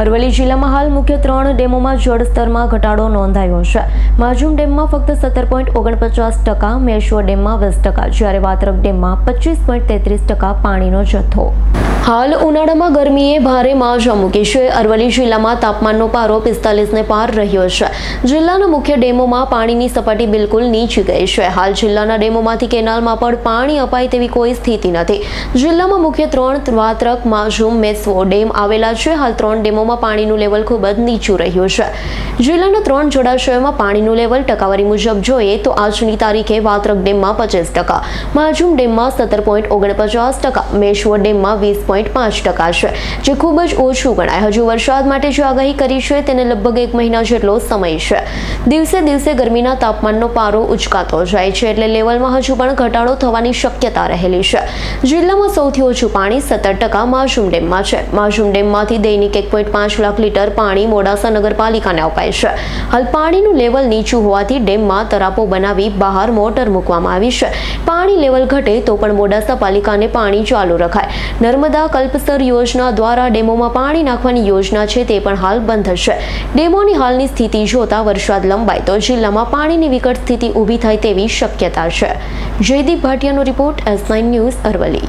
અરવલ્લી જિલ્લામાં હાલ મુખ્ય ત્રણ ડેમોમાં જળસ્તરમાં ઘટાડો નોંધાયો છે. માજુમ ડેમમાં ફક્ત સત્તર પોઈન્ટ ઓગણપચાસ ટકા, મેશ્વર ડેમમાં વીસ ટકા જ્યારે વાત્રક ડેમમાં પચીસ પોઈન્ટ તેત્રીસ ટકા પાણીનો જથ્થો. હાલ ઉનાળામાં ગરમીએ ભારે માજા મૂકી છે. અરવલ્લી જિલ્લામાં તાપમાનનો પારો પિસ્તાલીસને પાર રહ્યો છે. જિલ્લાના મુખ્ય ડેમોમાં પાણીની સપાટી બિલકુલ નીચી ગઈ છે. હાલ જિલ્લાના ડેમોમાંથી કેનાલમાં પણ પાણી અપાય તેવી કોઈ સ્થિતિ નથી. જિલ્લામાં મુખ્ય ત્રણ વાત્રક માઝુમ મેસવો ડેમ આવેલા છે. હાલ ત્રણ ડેમોમાં પાણીનું લેવલ ખૂબ જ નીચું રહ્યું છે. જિલ્લાના ત્રણ જળાશયોમાં પાણીનું લેવલ ટકાવારી મુજબ જોઈએ તો આજની તારીખે વાત્રક ડેમમાં પચીસ ટકા માઝુમ ડેમમાં સત્તર પોઈન્ટ ઓગણપચાસ ટકા, મેશ્વર ડેમમાં વીસ પોઈન્ટ પાંચ ટકા છે, જે ખૂબ જ ઓછું ગણાય. હજુ વરસાદ માટે જે આગાહી કરી છે તેને લગભગ એક મહિના જેટલો સમય છે. દિવસે દિવસે ગરમીના તાપમાનનો પારો ઉચકાતો જાય છે એટલે લેવલમાં હજુ પણ ઘટાડો થવાની શક્યતા રહેલી છે. જિલ્લામાં સૌથી ઓછું પાણી સત્તર ટકા માઝુમ ડેમમાં છે. માઝુમ ડેમમાંથી દૈનિક એક પોઈન્ટ પાંચ લાખ લીટર પાણી મોડાસા નગરપાલિકાને અપાય છે. હાલ પાણીનું લેવલ નીચું હોવાથી ડેમમાં તરાપો બનાવી બહાર મોટર મૂકવામાં આવી છે. પાણી લેવલ ઘટે તો પણ મોડાસા પાલિકાને પાણી ચાલુ રખાય. નર્મદા કલ્પસર યોજના દ્વારા ડેમોમાં પાણી નાખવાની યોજના છે તે પણ હાલ બંધ છે ડેમોની હાલની સ્થિતિ જોતા વરસાદ લંબાય તો જિલ્લામાં પાણીની વિકટ સ્થિતિ ઊભી થાય તેવી શક્યતા છે. જયદીપ ભાટિયાનો રિપોર્ટ એસ ન્યૂઝ અરવલ્લી.